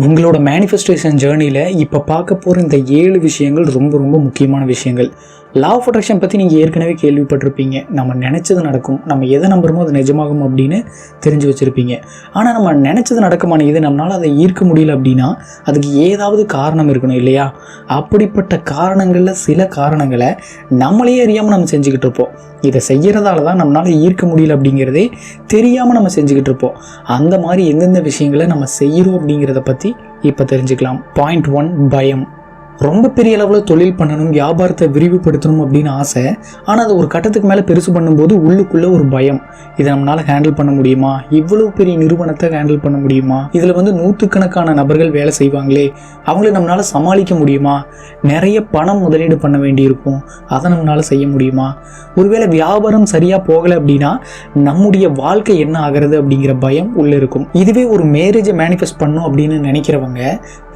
உங்களோட மேனிஃபெஸ்டேஷன் ஜேர்னியில் இப்போ பார்க்க போகிற இந்த ஏழு விஷயங்கள் ரொம்ப ரொம்ப முக்கியமான விஷயங்கள். லா ஆஃப் அட்ராக்ஷன் பற்றி நீங்கள் ஏற்கனவே கேள்விப்பட்டிருப்பீங்க. நம்ம நினச்சது நடக்கும். நம்ம எதை நம்புறோமோ அது நிஜமாகும் அப்படின்னு தெரிஞ்சு வச்சுருப்பீங்க. ஆனால் நம்ம நினச்சது நடக்குமான இது நம்மளால் அதை ஈர்க்க முடியல அப்படின்னா அதுக்கு ஏதாவது காரணம் இருக்கணும் இல்லையா? அப்படிப்பட்ட காரணங்களில் சில காரணங்களை நம்மளே அறியாமல் நம்ம செஞ்சுக்கிட்டு இருப்போம். இதை செய்கிறதால தான் நம்மளால் ஈர்க்க முடியல அப்படிங்கிறதே தெரியாமல் நம்ம செஞ்சுக்கிட்டு இருப்போம். அந்த மாதிரி எந்தெந்த விஷயங்களை நம்ம செய்கிறோம் அப்படிங்கிறத பற்றி இப்போ தெரிஞ்சுக்கலாம். பாயிண்ட் ஒன் பயம். ரொம்ப பெரிய அளவில் தொழில் பண்ணணும் வியாபாரத்தை விரிவுபடுத்தணும் அப்படின்னு ஆசை. ஆனால் அது ஒரு கட்டத்துக்கு மேலே பெருசு பண்ணும்போது உள்ளுக்குள்ளே ஒரு பயம். இதை நம்மளால் ஹேண்டில் பண்ண முடியுமா? இவ்வளோ பெரிய நிறுவனத்தை ஹேண்டில் பண்ண முடியுமா? இதில் வந்து நூற்றுக்கணக்கான நபர்கள் வேலை செய்வாங்களே அவங்கள நம்மளால் சமாளிக்க முடியுமா? நிறைய பணம் முதலீடு பண்ண வேண்டியிருக்கும். அதை நம்மளால் செய்ய முடியுமா? ஒருவேளை வியாபாரம் சரியாக போகலை அப்படின்னா நம்முடைய வாழ்க்கை என்ன ஆகிறது அப்படிங்கிற பயம் உள்ளே இருக்கும். இதுவே ஒரு மேரேஜை மேனிஃபெஸ்ட் பண்ணும் அப்படின்னு நினைக்கிறவங்க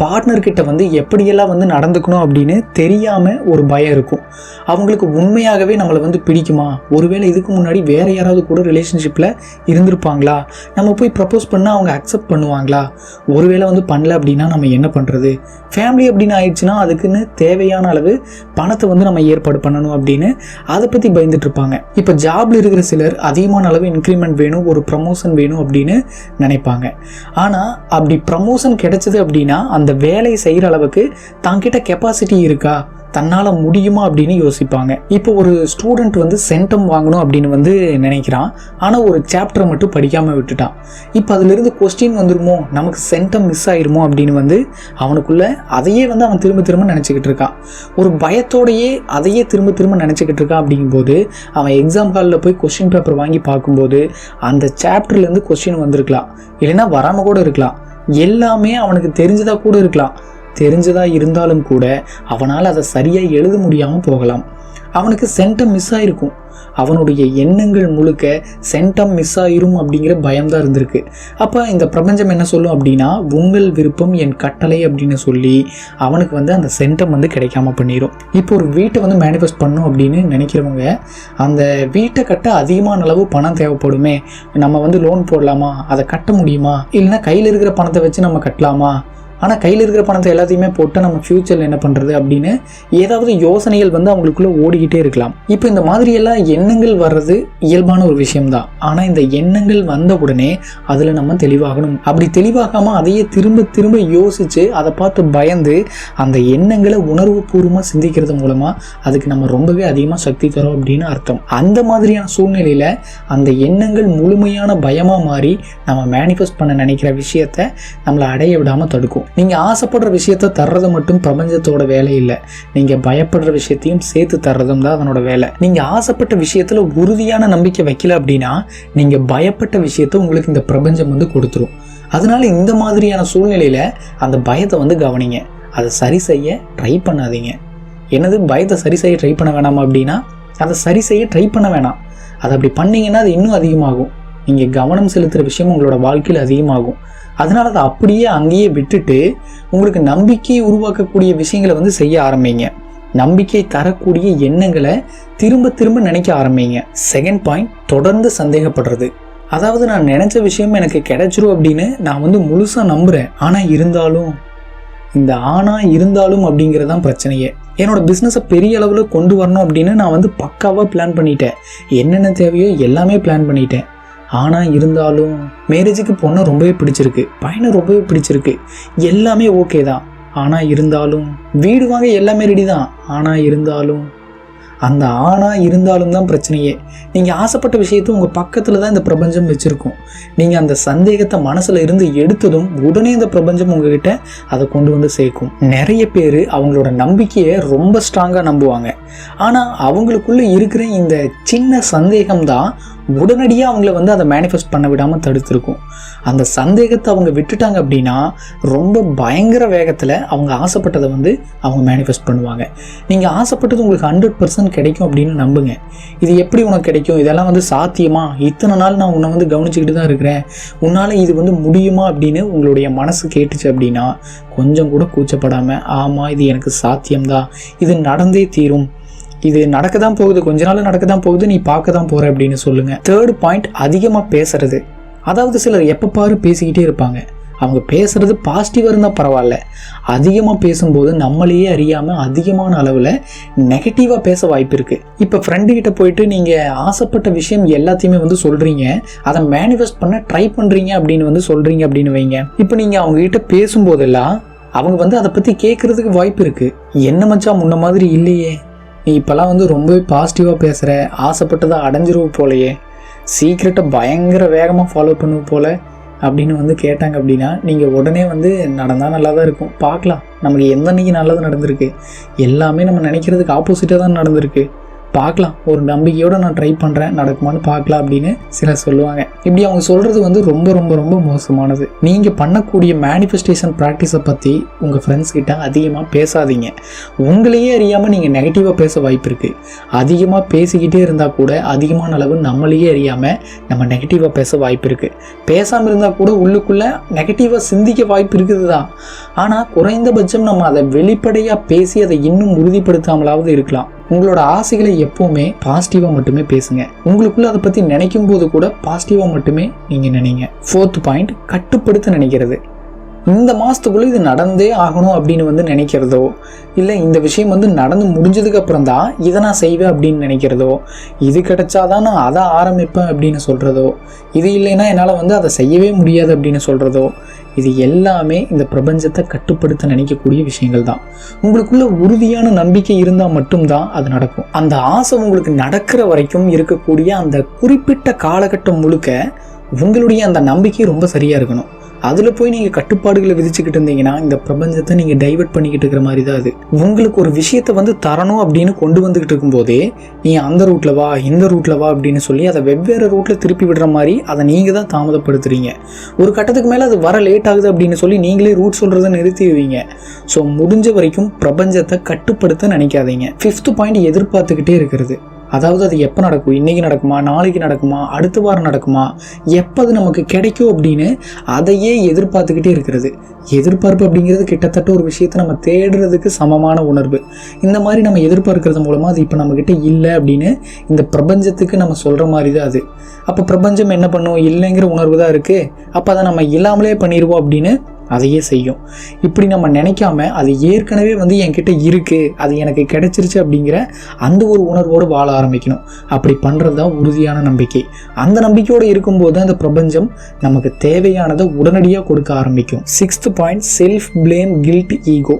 பார்ட்னர்கிட்ட வந்து எப்படியெல்லாம் வந்து நடந்துக்கணும் அப்படின்னு தெரியாமல் ஒரு பயம் இருக்கும். அவங்களுக்கு உண்மையாகவே நம்மளை வந்து பிடிக்குமா? ஒருவேளை இதுக்கு முன்னாடி வேற யாராவது கூட ரிலேஷன்ஷிப்பில் இருந்திருப்பாங்களா? நம்ம போய் ப்ரப்போஸ் பண்ணால் அவங்க அக்செப்ட் பண்ணுவாங்களா? ஒருவேளை வந்து பண்ணல அப்படின்னா நம்ம என்ன பண்ணுறது ஃபேமிலி அப்படின்னு ஆயிடுச்சுன்னா அதுக்குன்னு தேவையான அளவு பணத்தை வந்து நம்ம ஏற்பாடு பண்ணணும் அப்படின்னு அதை பற்றி பயந்துட்டு இருப்பாங்க. இப்போ ஜாப்ல இருக்கிற சிலர் அதிகமான அளவு இன்க்ரிமெண்ட் வேணும் ஒரு ப்ரமோஷன் வேணும் அப்படின்னு நினைப்பாங்க. ஆனால் அப்படி ப்ரமோஷன் கிடைச்சது அப்படின்னா அந்த வேலையை செய்கிற அளவுக்கு தாங்கிட்ட கெப்பாசிட்டி இருக்கா? தன்னால் முடியுமா அப்படின்னு யோசிப்பாங்க. இப்போ ஒரு ஸ்டூடெண்ட் வந்து சென்டம் வாங்கணும் அப்படின்னு வந்து நினைக்கிறான். ஆனால் ஒரு சாப்டரை மட்டும் படிக்காமல் விட்டுட்டான். இப்போ அதுலேருந்து கொஸ்டின் வந்துருமோ? நமக்கு சென்டம் மிஸ் ஆயிருமோ அப்படின்னு வந்து அவனுக்குள்ள அதையே வந்து அவன் திரும்ப திரும்ப நினச்சிக்கிட்டு இருக்கான். ஒரு பயத்தோடையே அதையே திரும்ப திரும்ப நினச்சிக்கிட்டு இருக்கான் அப்படிங்கும்போது அவன் எக்ஸாம் ஹாலில் போய் கொஸ்டின் பேப்பர் வாங்கி பார்க்கும்போது அந்த சாப்டர்லேருந்து கொஸ்டின் வந்திருக்கலாம். இல்லைன்னா வராமல் கூட இருக்கலாம். எல்லாமே அவனுக்கு தெரிஞ்சதாக கூட இருக்கலாம். தெரிஞ்சதா இருந்தாலும் கூட அவனால் அதை சரியாக எழுத முடியாமல் போகலாம். அவனுக்கு சென்டம் மிஸ் ஆகிருக்கும் அவனுடைய எண்ணங்கள் முழுக்க சென்டம் மிஸ் ஆயிரும் அப்படிங்கிற பயம்தான் இருந்திருக்கு. அப்போ இந்த பிரபஞ்சம் என்ன சொல்லும் அப்படின்னா உங்கள் விருப்பம் என் கட்டளை அப்படின்னு சொல்லி அவனுக்கு வந்து அந்த சென்டம் வந்து கிடைக்காம பண்ணிடும் இப்போ ஒரு வீட்டை வந்து மேனிஃபெஸ்ட் பண்ணும் அப்படின்னு நினைக்கிறவங்க அந்த வீட்டை கட்ட அதிகமான அளவு பணம் தேவைப்படுமே. நம்ம வந்து லோன் போடலாமா? அதை கட்ட முடியுமா? இல்லைன்னா கையில் இருக்கிற பணத்தை வச்சு நம்ம கட்டலாமா? ஆனால் கையில் இருக்கிற பணத்தை எல்லாத்தையுமே போட்டு நம்ம ஃப்யூச்சரில் என்ன பண்ணுறது அப்படின்னு ஏதாவது யோசனைகள் வந்து அவங்களுக்குள்ளே ஓடிக்கிட்டே இருக்கலாம். இப்போ இந்த மாதிரியெல்லாம் எண்ணங்கள் வர்றது இயல்பான ஒரு விஷயம்தான். ஆனால் இந்த எண்ணங்கள் வந்த உடனே அதில் நம்ம தெளிவாகணும். அப்படி தெளிவாகாமல் அதையே திரும்ப திரும்ப யோசித்து அதை பார்த்து பயந்து அந்த எண்ணங்களை உணர்வு பூர்வமாக சிந்திக்கிறது மூலமாக அதுக்கு நம்ம ரொம்பவே அதிகமாக சக்தி தரோம் அப்படின்னு அர்த்தம். அந்த மாதிரியான சூழ்நிலையில் அந்த எண்ணங்கள் முழுமையான பயமாக மாறி நம்ம மேனிஃபெஸ்ட் பண்ண நினைக்கிற விஷயத்த நம்மளை அடைய விடாமல் தடுக்கும். நீங்கள் ஆசைப்படுற விஷயத்த தர்றது மட்டும் பிரபஞ்சத்தோட வேலை இல்லை. நீங்கள் பயப்படுற விஷயத்தையும் சேர்த்து தர்றதும் தான் அதனோட வேலை. நீங்கள் ஆசைப்பட்ட விஷயத்தில் உறுதியான நம்பிக்கை வைக்கல அப்படின்னா நீங்கள் பயப்பட்ட விஷயத்த உங்களுக்கு இந்த பிரபஞ்சம் வந்து கொடுத்துரும். அதனால இந்த மாதிரியான சூழ்நிலையில் அந்த பயத்தை வந்து கவனிங்க. அதை சரி செய்ய ட்ரை பண்ணாதீங்க. என்னது? பயத்தை சரி செய்ய ட்ரை பண்ண வேணாமா அப்படின்னா அதை சரி செய்ய ட்ரை பண்ண வேணாம். அதை அப்படி பண்ணிங்கன்னா அது இன்னும் அதிகமாகும். நீங்கள் கவனம் செலுத்துகிற விஷயம் உங்களோட வாழ்க்கையில் அதிகமாகும். அதனால் அதை அப்படியே அங்கேயே விட்டுட்டு உங்களுக்கு நம்பிக்கையை உருவாக்கக்கூடிய விஷயங்களை வந்து செய்ய ஆரம்பிங்க. நம்பிக்கை தரக்கூடிய எண்ணங்களை திரும்ப திரும்ப நினைக்க ஆரம்பிங்க. செகண்ட் பாயிண்ட் தொடர்ந்து சந்தேகப்படுறது. அதாவது நான் நினச்ச விஷயம் எனக்கு கிடைச்சிரும் அப்படின்னு நான் வந்து முழுசாக நம்புகிறேன் ஆனால் இருந்தாலும் இந்த ஆனால் இருந்தாலும் அப்படிங்கிறது தான் பிரச்சனையே. என்னோடய பிஸ்னஸை பெரிய அளவில் கொண்டு வரணும் அப்படின்னு நான் வந்து பக்காவாக பிளான் பண்ணிட்டேன். என்னென்ன தேவையோ எல்லாமே பிளான் பண்ணிட்டேன். ஆனால் இருந்தாலும் மேரேஜுக்கு பொண்ணை ரொம்பவே பிடிச்சிருக்கு. பையனை ரொம்பவே பிடிச்சிருக்கு. எல்லாமே ஓகே தான். ஆனால் இருந்தாலும் வீடு வாங்க எல்லாமே ரெடி தான். ஆனால் இருந்தாலும் அந்த ஆணாக இருந்தாலும் தான் பிரச்சனையே. நீங்கள் ஆசைப்பட்ட விஷயத்தை உங்கள் பக்கத்தில் தான் இந்த பிரபஞ்சம் வச்சுருக்கும். நீங்கள் அந்த சந்தேகத்தை மனசில் இருந்து எடுத்ததும் உடனே இந்த பிரபஞ்சம் உங்ககிட்ட அதை கொண்டு வந்து சேர்க்கும். நிறைய பேர் அவங்களோட நம்பிக்கையை ரொம்ப ஸ்ட்ராங்காக நம்புவாங்க. ஆனால் அவங்களுக்குள்ளே இருக்கிற இந்த சின்ன சந்தேகம் தான் உடனடியாக அவங்கள வந்து அதை மேனிஃபெஸ்ட் பண்ண விடாமல் தடுத்திருக்கும். அந்த சந்தேகத்தை அவங்க விட்டுட்டாங்க அப்படின்னா ரொம்ப பயங்கர வேகத்தில் அவங்க ஆசைப்பட்டதை வந்து அவங்க மேனிஃபெஸ்ட் பண்ணுவாங்க. நீங்கள் ஆசைப்பட்டது உங்களுக்கு ஹண்ட்ரட் பர்சன்ட் கிடைக்கும் அப்படின்னு நம்புங்க. இது எப்படி உனக்கு கிடைக்கும்? இதெல்லாம் வந்து சாத்தியமா? இத்தனை நாள் நான் உன்னை வந்து கவனிச்சுக்கிட்டு தான் இருக்கிறேன். உன்னால் இது வந்து முடியுமா அப்படின்னு உங்களுடைய மனசு கேட்டுச்சு அப்படின்னா கொஞ்சம் கூட கூச்சப்படாமல் ஆமாம் இது எனக்கு சாத்தியம்தான். இது நடந்தே தீரும். இது நடக்க தான் போகுது கொஞ்ச நாள் நடக்க தான் போகுது நீ பார்க்க தான் போகிற அப்படின்னு சொல்லுங்கள் தேர்ட் பாயிண்ட் அதிகமாக பேசுறது. அதாவது சிலர் எப்போ பாரு பேசிக்கிட்டே இருப்பாங்க. அவங்க பேசுகிறது பாசிட்டிவாக இருந்தால் பரவாயில்ல. அதிகமாக பேசும்போது நம்மளையே அறியாமல் அதிகமான அளவில் நெகட்டிவாக பேச வாய்ப்பு இருக்குது இப்போ ஃப்ரெண்டுக்கிட்ட போயிட்டு நீங்கள் ஆசைப்பட்ட விஷயம் எல்லாத்தையுமே வந்து சொல்கிறீங்க அதை மேனிஃபெஸ்ட் பண்ண ட்ரை பண்ணுறீங்க அப்படின்னு வந்து சொல்கிறீங்க அப்படின்னு வைங்க. இப்போ நீங்கள் அவங்ககிட்ட பேசும்போதெல்லாம் அவங்க வந்து அதை பற்றி கேட்குறதுக்கு வாய்ப்பு இருக்குது என்ன மச்சா முன்ன மாதிரி இல்லையே. நீ இப்போல்லாம் வந்து ரொம்பவே பாசிட்டிவாக பேசுகிற ஆசைப்பட்டதை அடைஞ்சிருவ போலையே. சீக்ரெட்டை பயங்கர வேகமாக ஃபாலோ பண்ணுவ போல அப்படின்னு வந்து கேட்டாங்க அப்படின்னா நீங்கள் உடனே வந்து நடந்தால் நல்லா தான் இருக்கும். பார்க்கலாம். நமக்கு எந்த அன்னைக்கு நல்லது நடந்திருக்கு? எல்லாமே நம்ம நினைக்கிறதுக்கு ஆப்போசிட்டாக தான் நடந்திருக்கு. பார்க்கலாம். ஒரு நம்பிக்கையோடு நான் ட்ரை பண்ணுறேன் நடக்குமான்னு பார்க்கலாம் அப்படின்னு சிலர் சொல்லுவாங்க. இப்படி அவங்க சொல்கிறது வந்து ரொம்ப ரொம்ப ரொம்ப மோசமானது. நீங்கள் பண்ணக்கூடிய மேனிஃபெஸ்டேஷன் ப்ராக்டிஸை பற்றி உங்கள் ஃப்ரெண்ட்ஸ் கிட்ட அதிகமாக பேசாதீங்க. உங்களையே அறியாமல் நீங்கள் நெகட்டிவாக பேச வாய்ப்பு இருக்குது அதிகமாக பேசிக்கிட்டே இருந்தால் கூட அதிகமான அளவு நம்மளையே அறியாமல் நம்ம நெகட்டிவாக பேச வாய்ப்பு இருக்குது பேசாமல் இருந்தால் கூட உள்ளுக்குள்ளே நெகட்டிவாக சிந்திக்க வாய்ப்பு இருக்குது தான் ஆனால் குறைந்தபட்சம் நம்ம அதை வெளிப்படையாக பேசி அதை இன்னும் உறுதிப்படுத்தாமலாவது இருக்கலாம். உங்களோட ஆசைகளை எப்போவுமே பாசிட்டிவாக மட்டுமே பேசுங்க. உங்களுக்குள்ள அதை பற்றி நினைக்கும் போது கூட பாசிட்டிவாக மட்டுமே நீங்கள் நினைங்க. ஃபோர்த் பாயிண்ட் கட்டுப்படுத்த நினைக்கிறது. இந்த மாதத்துக்குள்ளே இது நடந்தே ஆகணும் அப்படின்னு வந்து நினைக்கிறதோ இல்லை இந்த விஷயம் வந்து நடந்து முடிஞ்சதுக்கு அப்புறம் தான் இதை நான் செய்வேன் அப்படின்னு நினைக்கிறதோ இது கிடைச்சாதான் நான் அதை ஆரம்பிப்பேன் அப்படின்னு சொல்கிறதோ இது இல்லைன்னா என்னால் வந்து அதை செய்யவே முடியாது அப்படின்னு சொல்கிறதோ இது எல்லாமே இந்த பிரபஞ்சத்தை கட்டுப்படுத்த நினைக்கக்கூடிய விஷயங்கள் தான் உங்களுக்குள்ள உறுதியான நம்பிக்கை இருந்தால் மட்டும்தான் அது நடக்கும். அந்த ஆசை உங்களுக்கு நடக்கிற வரைக்கும் இருக்கக்கூடிய அந்த குறிப்பிட்ட காலகட்டம் முழுக்க உங்களுடைய அந்த நம்பிக்கை ரொம்ப சரியாக இருக்கணும். அதில் போய் நீங்கள் கட்டுப்பாடுகளை விதிச்சுக்கிட்டு இருந்தீங்கன்னா இந்த பிரபஞ்சத்தை நீங்கள் டைவர்ட் பண்ணிக்கிட்டு இருக்கிற மாதிரி தான் அது. உங்களுக்கு ஒரு விஷயத்தை வந்து தரணும் அப்படின்னு கொண்டு வந்துக்கிட்டு இருக்கும்போதே நீ அந்த ரூட்டில் வா இந்த ரூட்டில் வா அப்படின்னு சொல்லி அதை வெவ்வேறு ரூட்டில் திருப்பி விடுற மாதிரி அதை நீங்கள் தான் தாமதப்படுத்துறீங்க. ஒரு கட்டத்துக்கு மேலே அது வர லேட் ஆகுது அப்படின்னு சொல்லி நீங்களே ரூட் சொல்கிறத நிறுத்திடுவீங்க ஸோ முடிஞ்ச வரைக்கும் பிரபஞ்சத்தை கட்டுப்படுத்த நினைக்காதீங்க. ஃபிஃப்த் பாயிண்ட் எதிர்பார்த்துக்கிட்டே இருக்கிறது. அதாவது அது எப்போ நடக்கும்? இன்றைக்கி நடக்குமா? நாளைக்கு நடக்குமா? அடுத்த வாரம் நடக்குமா? எப்போ அது நமக்கு கிடைக்கும் அப்படின்னு அதையே எதிர்பார்த்துக்கிட்டே இருக்கிறது. எதிர்பார்ப்பு அப்படிங்கிறது கிட்டத்தட்ட ஒரு விஷயத்தை நம்ம தேடுறதுக்கு சமமான உணர்வு. இந்த மாதிரி நம்ம எதிர்பார்க்கறது மூலமாக அது இப்போ நம்மக்கிட்ட இல்லை அப்படின்னு இந்த பிரபஞ்சத்துக்கு நம்ம சொல்கிற மாதிரி தான் அது. அப்போ பிரபஞ்சம் என்ன பண்ணும்? இல்லைங்கிற உணர்வு தான் இருக்குது அப்போ அதை நம்ம இல்லாமலே பண்ணிடுவோம் அப்படின்னு அதையே செய்யும். இப்படி நம்ம நினைக்காம அது ஏற்கனவே வந்து என்கிட்ட இருக்குது அது எனக்கு கிடைச்சிருச்சு அப்படிங்கிற அந்த ஒரு உணர்வோடு வாழ ஆரம்பிக்கணும். அப்படி பண்ணுறது தான் உறுதியான நம்பிக்கை. அந்த நம்பிக்கையோடு இருக்கும்போது அந்த பிரபஞ்சம் நமக்கு தேவையானதை உடனடியாக கொடுக்க ஆரம்பிக்கும். Sixth point self blame guilt ego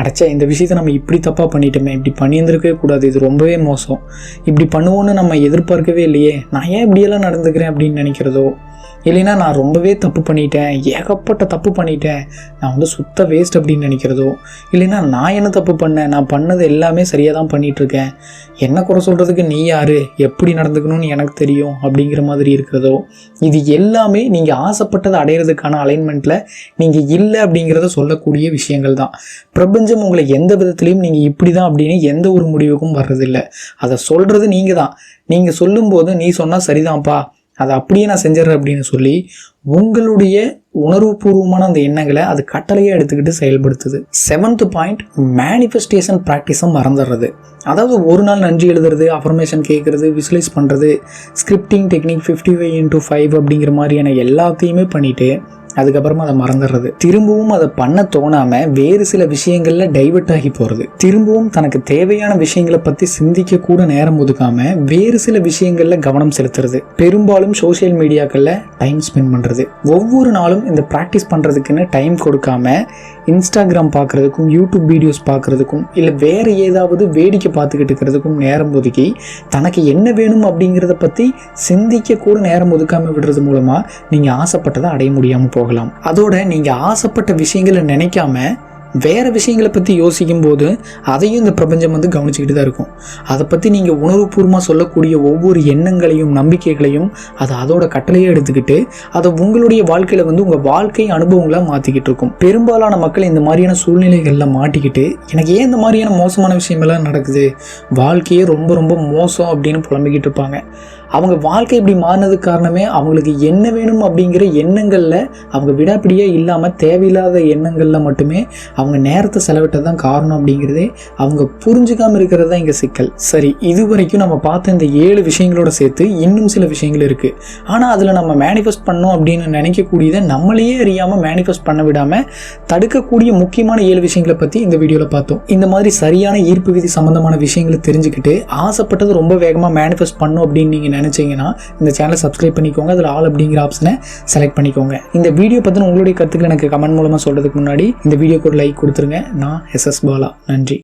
அடைச்சா இந்த விஷயத்தை நம்ம இப்படி தப்பாக பண்ணிட்டோமே இப்படி பண்ணியிருந்திருக்கவே கூடாது இது ரொம்பவே மோசம். இப்படி பண்ணுவோன்னு நம்ம எதிர்பார்க்கவே இல்லையே நான் ஏன் இப்படியெல்லாம் நடந்துக்கிறேன் அப்படின்னு நினைக்கிறதோ? இல்லைன்னா நான் ரொம்பவே தப்பு பண்ணிட்டேன் ஏகப்பட்ட தப்பு பண்ணிட்டேன். நான் வந்து சுத்த வேஸ்ட் அப்படின்னு நினைக்கிறதோ இல்லைன்னா நான் என்ன தப்பு பண்ணேன் நான் பண்ணது எல்லாமே சரியாக தான் பண்ணிகிட்ருக்கேன் என்ன குறை சொல்கிறதுக்கு நீ யார்? எப்படி நடந்துக்கணும்னு எனக்கு தெரியும் அப்படிங்கிற மாதிரி இருக்கிறதோ இது எல்லாமே நீங்கள் ஆசைப்பட்டதை அடையிறதுக்கான அலைன்மெண்ட்டில் நீங்கள் இல்லை அப்படிங்கிறத சொல்லக்கூடிய விஷயங்கள் தான். பிரபஞ்சம் உங்களை எந்த விதத்துலையும் நீங்கள் இப்படி தான் அப்படின்னு எந்த ஒரு முடிவுக்கும் வர்றதில்லை. அதை சொல்கிறது நீங்கள் தான் நீங்கள் சொல்லும்போது நீ சொன்னால் சரிதான்ப்பா. அதை அப்படியே நான் செஞ்சிடறேன் அப்படின்னு சொல்லி உங்களுடைய உணர்வுபூர்வமான அந்த எண்ணங்களை அது கட்டளையாக எடுத்துக்கிட்டு செயல்படுத்துது. செவன்த் பாயிண்ட் மேனிஃபெஸ்டேஷன் ப்ராக்டிஸை மறந்துடுறது. அதாவது ஒரு நாள் நன்றி எழுதுறது அஃபர்மேஷன் கேட்குறது விசுவலைஸ் பண்ணுறது scripting technique fifty five into five அப்படிங்கிற மாதிரியான எல்லாத்தையுமே பண்ணிவிட்டு அதுக்கப்புறமா அதை மறந்துடுறது. திரும்பவும் அதை பண்ண தோணாம வேறு சில விஷயங்கள்ல டைவெர்ட் ஆகி போறது. திரும்பவும் தனக்கு தேவையான விஷயங்களை பத்தி சிந்திக்க கூட நேரம் ஒதுக்காம வேறு சில விஷயங்கள்ல கவனம் செலுத்துறது. பெரும்பாலும் சோசியல் மீடியாக்கள்ல டைம் ஸ்பெண்ட் பண்றது. ஒவ்வொரு நாளும் இந்த ப்ராக்டிஸ் பண்றதுக்குன்னு டைம் கொடுக்காம இன்ஸ்டாகிராம் பார்க்கறதுக்கும் யூடியூப் வீடியோஸ் பார்க்கறதுக்கும் இல்லை வேற ஏதாவது வேடிக்கை பார்த்துக்கிட்டு இருக்கிறதுக்கும் நேரம் ஒதுக்கி தனக்கு என்ன வேணும் அப்படிங்கிறத பற்றி சிந்திக்க கூட நேரம் ஒதுக்காம விடுறது மூலமாக நீங்கள் ஆசைப்பட்டதை அடைய முடியாமல் போகலாம். அதோட நீங்கள் ஆசைப்பட்ட விஷயங்களை நினைக்காம வேறு விஷயங்களை பற்றி யோசிக்கும் போது அதையும் இந்த பிரபஞ்சம் வந்து கவனிச்சுக்கிட்டு தான் இருக்கும். அதை பற்றி நீங்கள் உணர்வுபூர்வமாக சொல்லக்கூடிய ஒவ்வொரு எண்ணங்களையும் நம்பிக்கைகளையும் அதை அதோட கட்டளையே எடுத்துக்கிட்டு அதை உங்களுடைய வாழ்க்கையில் வந்து உங்கள் வாழ்க்கை அனுபவங்களாக மாற்றிக்கிட்டு இருக்கும். பெரும்பாலான மக்கள் இந்த மாதிரியான சூழ்நிலைகளில் மாட்டிக்கிட்டு எனக்கு ஏன் இந்த மாதிரியான மோசமான விஷயமெல்லாம் நடக்குது? வாழ்க்கையே ரொம்ப ரொம்ப மோசம் அப்படின்னு புலம்பிக்கிட்டு இருப்பாங்க. அவங்க வாழ்க்கை இப்படி மாறினதுக்கு காரணமே அவங்களுக்கு என்ன வேணும் அப்படிங்கிற எண்ணங்களில் அவங்க விடாப்பிடியே இல்லாமல் தேவையில்லாத எண்ணங்களில் மட்டுமே அவங்க நேரத்தை செலவிட்டது தான் காரணம் அப்படிங்கிறதே அவங்க புரிஞ்சுக்காமல் இருக்கிறது தான் இங்கே சிக்கல். சரி இது வரைக்கும் நம்ம பார்த்த இந்த ஏழு விஷயங்களோட சேர்த்து இன்னும் சில விஷயங்கள் இருக்குது ஆனால் அதில் நம்ம மேனிஃபெஸ்ட் பண்ணோம் அப்படின்னு நினைக்கக்கூடியதை நம்மளையே அறியாமல் மேனிஃபெஸ்ட் பண்ண விடாமல் தடுக்கக்கூடிய முக்கியமான ஏழு விஷயங்களை பற்றி இந்த வீடியோவில் பார்த்தோம். இந்த மாதிரி சரியான ஈர்ப்பு விதி சம்மந்தமான விஷயங்களை தெரிஞ்சுக்கிட்டு ஆசைப்பட்டது ரொம்ப வேகமாக மேனிஃபெஸ்ட் பண்ணும் அப்படின்னு நீங்கள் நினச்சிங்கன்னா இந்த சேனலை சப்ஸ்கிரைப் பண்ணிக்கோங்க. அதில் ஆல் அப்படிங்கிற ஆப்ஷனை செலக்ட் பண்ணிக்கோங்க. இந்த வீடியோ பற்றின உங்களுடைய கருத்துக்கள் எனக்கு கமெண்ட் மூலமாக சொல்கிறதுக்கு முன்னாடி இந்த வீடியோ கூட லைக் கொடுத்துருங்க. நான் எஸ்எஸ் பாலா. நன்றி.